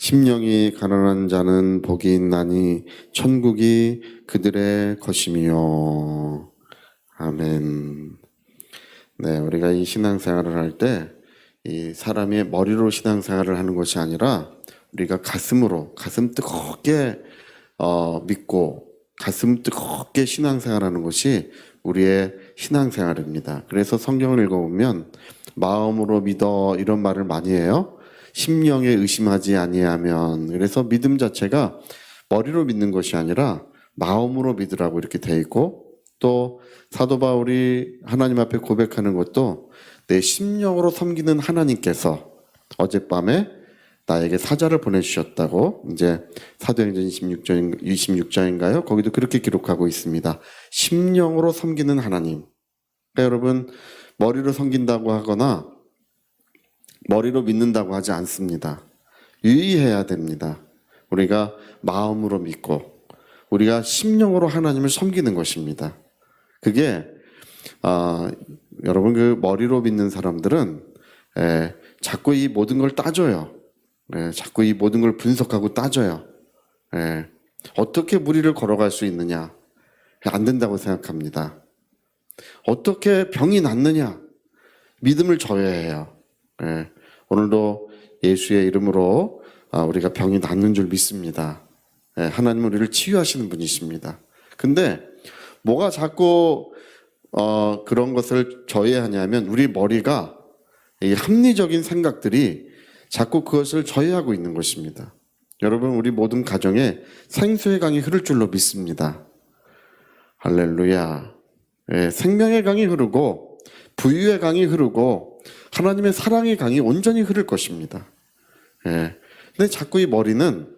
심령이 가난한 자는 복이 있나니 천국이 그들의 것이미요. 아멘. 네, 우리가 이 신앙생활을 할 때 이 사람이 머리로 신앙생활을 하는 것이 아니라 우리가 가슴으로 가슴 뜨겁게 어, 믿고 가슴 뜨겁게 신앙생활하는 것이 우리의 신앙생활입니다. 그래서 성경을 읽어보면 마음으로 믿어 이런 말을 많이 해요. 심령에 의심하지 아니하면 그래서 믿음 자체가 머리로 믿는 것이 아니라 마음으로 믿으라고 이렇게 돼 있고 또 사도 바울이 하나님 앞에 고백하는 것도 내 심령으로 섬기는 하나님께서 어젯밤에 나에게 사자를 보내주셨다고 이제 사도행전 26장 26장인가요? 거기도 그렇게 기록하고 있습니다. 심령으로 섬기는 하나님. 그러니까 여러분 머리로 섬긴다고 하거나 머리로 믿는다고 하지 않습니다. 유의해야 됩니다. 우리가 마음으로 믿고 우리가 심령으로 하나님을 섬기는 것입니다. 그게 아, 여러분 그 머리로 믿는 사람들은 에, 자꾸 이 모든 걸 따져요. 예, 자꾸 이 모든 걸 분석하고 따져요. 예, 어떻게 무리를 걸어갈 수 있느냐? 안 된다고 생각합니다. 어떻게 병이 낫느냐? 믿음을 저해해요. 예, 오늘도 예수의 이름으로 아, 우리가 병이 낫는 줄 믿습니다. 예, 하나님은 우리를 치유하시는 분이십니다. 근데 뭐가 자꾸 어, 그런 것을 저해하냐면 우리 머리가 이 합리적인 생각들이 자꾸 그것을 저해하고 있는 것입니다. 여러분 우리 모든 가정에 생수의 강이 흐를 줄로 믿습니다. 할렐루야. 예, 생명의 강이 흐르고 부유의 강이 흐르고 하나님의 사랑의 강이 온전히 흐를 것입니다. 예. 근데 자꾸 이 머리는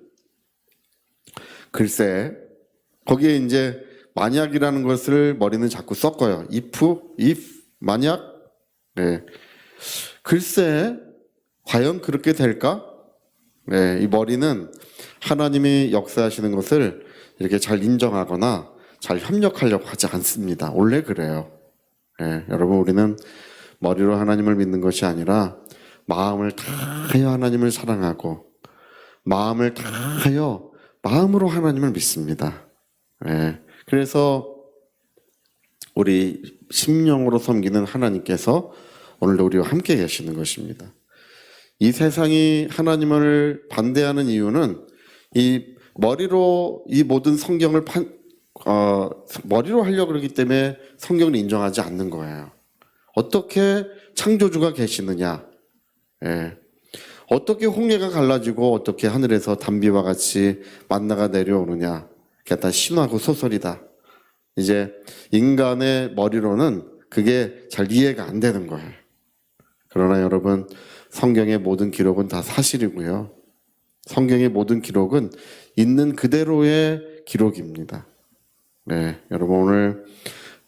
글쎄 거기에 이제 만약이라는 것을 머리는 자꾸 섞어요. if, if, 만약. 네. 글쎄, 과연 그렇게 될까? 네, 이 머리는 하나님이 역사하시는 것을 이렇게 잘 인정하거나 잘 협력하려고 하지 않습니다. 원래 그래요. 네, 여러분, 우리는 머리로 하나님을 믿는 것이 아니라 마음을 다하여 하나님을 사랑하고 마음을 다하여 마음으로 하나님을 믿습니다. 네, 그래서 우리 심령으로 섬기는 하나님께서 오늘도 우리와 함께 계시는 것입니다. 이 세상이 하나님을 반대하는 이유는 이 머리로 이 모든 성경을 판, 어, 머리로 하려고 그러기 때문에 성경을 인정하지 않는 거예요. 어떻게 창조주가 계시느냐? 예. 어떻게 홍해가 갈라지고 어떻게 하늘에서 담비와 같이 만나가 내려오느냐? 그게 다 신화고 소설이다. 이제 인간의 머리로는 그게 잘 이해가 안 되는 거예요. 그러나 여러분, 성경의 모든 기록은 다 사실이고요. 성경의 모든 기록은 있는 그대로의 기록입니다. 네, 여러분 오늘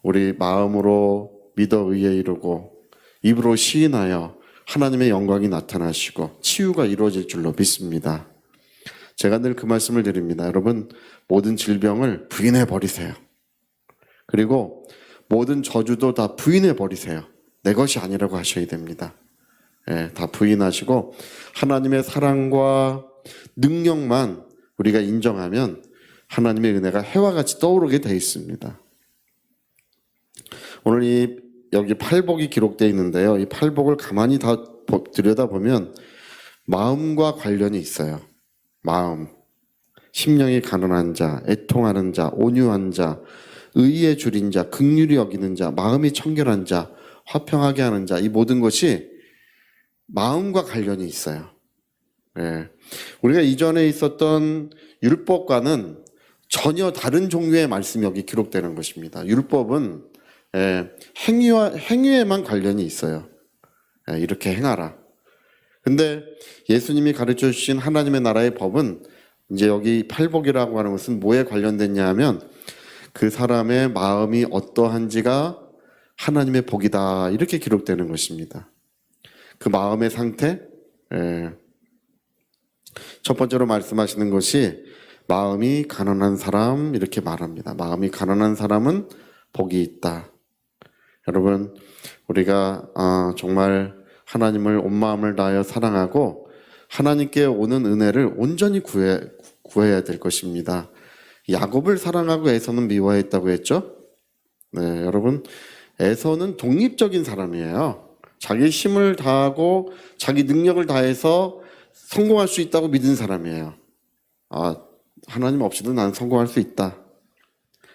우리 마음으로 믿어 의에 이루고 입으로 시인하여 하나님의 영광이 나타나시고 치유가 이루어질 줄로 믿습니다. 제가 늘 그 말씀을 드립니다. 여러분, 모든 질병을 부인해 버리세요. 그리고 모든 저주도 다 부인해 버리세요. 내 것이 아니라고 하셔야 됩니다. 예, 다 부인하시고 하나님의 사랑과 능력만 우리가 인정하면 하나님의 은혜가 해와 같이 떠오르게 돼 있습니다. 오늘 이 여기 팔복이 기록되어 있는데요. 이 팔복을 가만히 다 들여다보면 마음과 관련이 있어요. 마음. 심령이 가난한 자, 애통하는 자, 온유한 자, 의에 줄인 자, 극률이 여기는 자, 마음이 청결한 자, 화평하게 하는 자, 이 모든 것이 마음과 관련이 있어요. 예. 우리가 이전에 있었던 율법과는 전혀 다른 종류의 말씀이 여기 기록되는 것입니다. 율법은 예, 행위와 행위에만 관련이 있어요. 예, 이렇게 행하라. 근데 예수님이 가르쳐 주신 하나님의 나라의 법은 이제 여기 팔복이라고 하는 것은 뭐에 관련됐냐 하면 그 사람의 마음이 어떠한지가 하나님의 복이다. 이렇게 기록되는 것입니다. 그 마음의 상태, 예. 첫 번째로 말씀하시는 것이 마음이 가난한 사람 이렇게 말합니다. 마음이 가난한 사람은 복이 있다. 여러분, 우리가 아, 정말 하나님을 온 마음을 다하여 사랑하고 하나님께 오는 은혜를 온전히 구해, 구해야 될 것입니다. 야곱을 사랑하고 에서는 미워했다고 했죠? 네, 여러분. 에서는 독립적인 사람이에요. 자기 힘을 다하고 자기 능력을 다해서 성공할 수 있다고 믿은 사람이에요. 아, 하나님 없이도 나는 성공할 수 있다.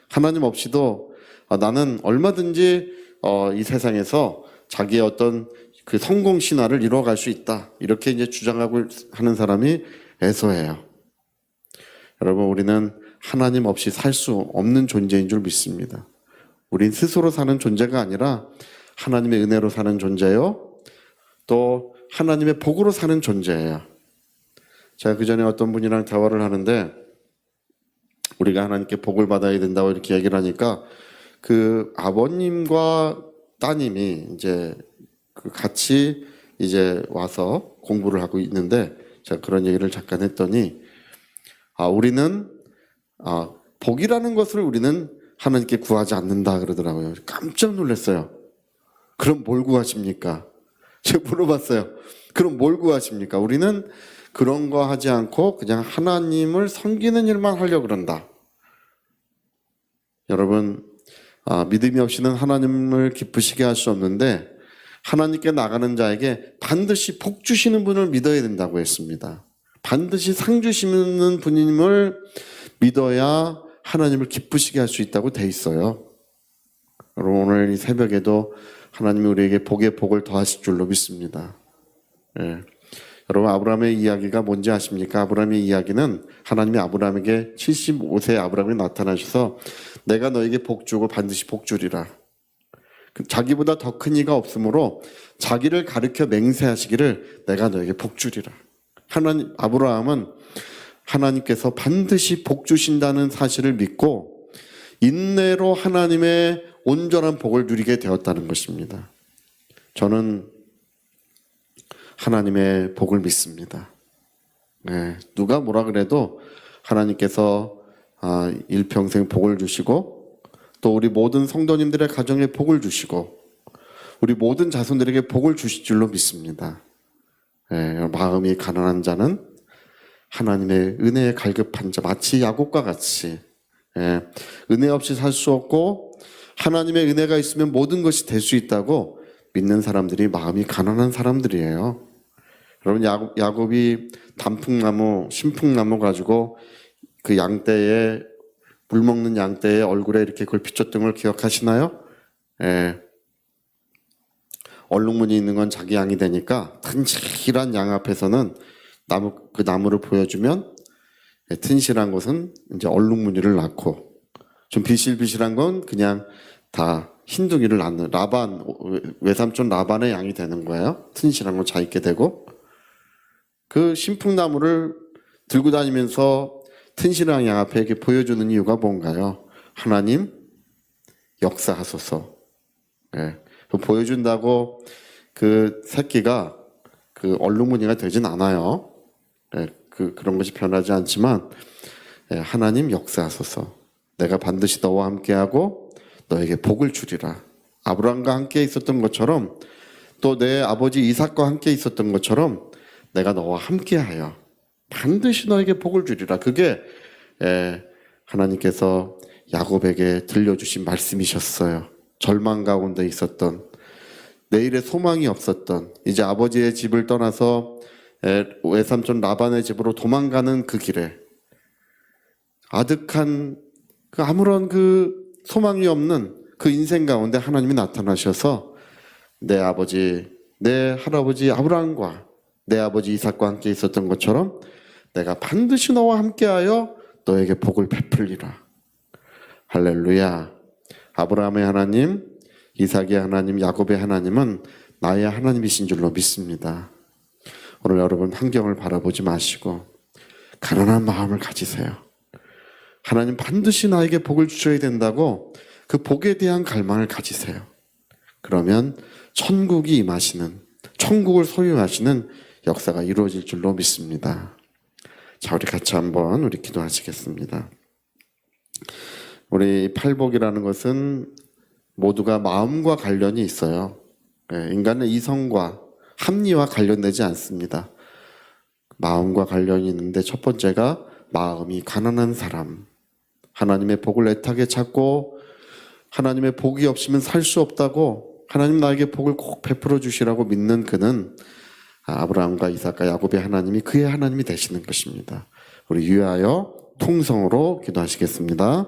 하나님 없이도 아, 나는 얼마든지 어, 이 세상에서 자기의 어떤 그 성공 신화를 이루어갈 수 있다. 이렇게 이제 주장하고 하는 사람이 에서예요. 여러분, 우리는 하나님 없이 살 수 없는 존재인 줄 믿습니다. 우린 스스로 사는 존재가 아니라 하나님의 은혜로 사는 존재요. 또 하나님의 복으로 사는 존재예요. 제가 그 전에 어떤 분이랑 대화를 하는데 우리가 하나님께 복을 받아야 된다고 이렇게 얘기를 하니까 그 아버님과 따님이 이제 그 같이 이제 와서 공부를 하고 있는데 제가 그런 얘기를 잠깐 했더니 아 우리는 아 복이라는 것을 우리는 하나님께 구하지 않는다 그러더라고요. 깜짝 놀랐어요. 그럼 뭘 구하십니까? 제가 물어봤어요. 그럼 뭘 구하십니까? 우리는 그런 거 하지 않고 그냥 하나님을 섬기는 일만 하려고 그런다. 여러분, 아, 믿음이 없이는 하나님을 기쁘시게 할 수 없는데 하나님께 나가는 자에게 반드시 복 주시는 분을 믿어야 된다고 했습니다. 반드시 상 주시는 분임을 믿어야 하나님을 기쁘시게 할 수 있다고 돼 있어요. 오늘 이 새벽에도 하나님이 우리에게 복의 복을 더하실 줄로 믿습니다. 예. 여러분 아브라함의 이야기가 뭔지 아십니까? 아브라함의 이야기는 하나님이 아브라함에게 75세 아브라함이 나타나셔서 내가 너에게 복 주고 반드시 복 주리라. 그 자기보다 더 큰 이가 없으므로 자기를 가르쳐 맹세하시기를 내가 너에게 복 주리라. 하나님 아브라함은 하나님께서 반드시 복 주신다는 사실을 믿고 인내로 하나님의 온전한 복을 누리게 되었다는 것입니다. 저는 하나님의 복을 믿습니다. 네, 누가 뭐라 그래도 하나님께서 아, 일평생 복을 주시고 또 우리 모든 성도님들의 가정에 복을 주시고 우리 모든 자손들에게 복을 주실 줄로 믿습니다. 네, 마음이 가난한 자는 하나님의 은혜에 갈급한 자 마치 야곱과 같이 예, 은혜 없이 살 수 없고 하나님의 은혜가 있으면 모든 것이 될 수 있다고 믿는 사람들이 마음이 가난한 사람들이에요. 여러분 야곱, 야곱이 단풍나무, 신풍나무 가지고 그 양떼에 물 먹는 양떼의 얼굴에 이렇게 비췄던 걸 기억하시나요? 예. 얼룩무늬 있는 건 자기 양이 되니까 튼실한 양 앞에서는 나무 그 나무를 보여주면 예, 튼실한 것은 이제 얼룩무늬를 낳고 좀 비실비실한 건 그냥 다 흰둥이를 낳는 라반 외삼촌 라반의 양이 되는 거예요. 튼실한 건 자있게 되고 그 신풍나무를 들고 다니면서 튼실한 양 앞에 이렇게 보여주는 이유가 뭔가요? 하나님 역사하소서. 예. 그 보여준다고 그 새끼가 그 얼룩무늬가 되진 않아요. 예, 그 그런 것이 변하지 않지만 예, 하나님 역사하소서. 내가 반드시 너와 함께하고 너에게 복을 주리라. 아브라함과 함께 있었던 것처럼 또 내 아버지 이삭과 함께 있었던 것처럼 내가 너와 함께하여 반드시 너에게 복을 주리라. 그게 예, 하나님께서 야곱에게 들려주신 말씀이셨어요. 절망 가운데 있었던 내일의 소망이 없었던 이제 아버지의 집을 떠나서 에, 외삼촌 라반의 집으로 도망가는 그 길에 아득한 그 아무런 그 소망이 없는 그 인생 가운데 하나님이 나타나셔서 내 아버지 내 할아버지 아브라함과 내 아버지 이삭과 함께 있었던 것처럼 내가 반드시 너와 함께하여 너에게 복을 베풀리라 할렐루야 아브라함의 하나님 이삭의 하나님 야곱의 하나님은 나의 하나님이신 줄로 믿습니다. 오늘 여러분 환경을 바라보지 마시고 가난한 마음을 가지세요. 하나님 반드시 나에게 복을 주셔야 된다고 그 복에 대한 갈망을 가지세요. 그러면 천국이 임하시는 천국을 소유하시는 역사가 이루어질 줄로 믿습니다. 자, 우리 같이 한번 우리 기도하시겠습니다. 우리 팔복이라는 것은 모두가 마음과 관련이 있어요. 예, 인간의 이성과 합리와 관련되지 않습니다. 마음과 관련이 있는데 첫 번째가 마음이 가난한 사람. 하나님의 복을 애타게 찾고 하나님의 복이 없으면 살 수 없다고 하나님 나에게 복을 꼭 베풀어 주시라고 믿는 그는 아브라함과 이삭과 야곱의 하나님이 그의 하나님이 되시는 것입니다. 우리 유하여 통성으로 기도하시겠습니다.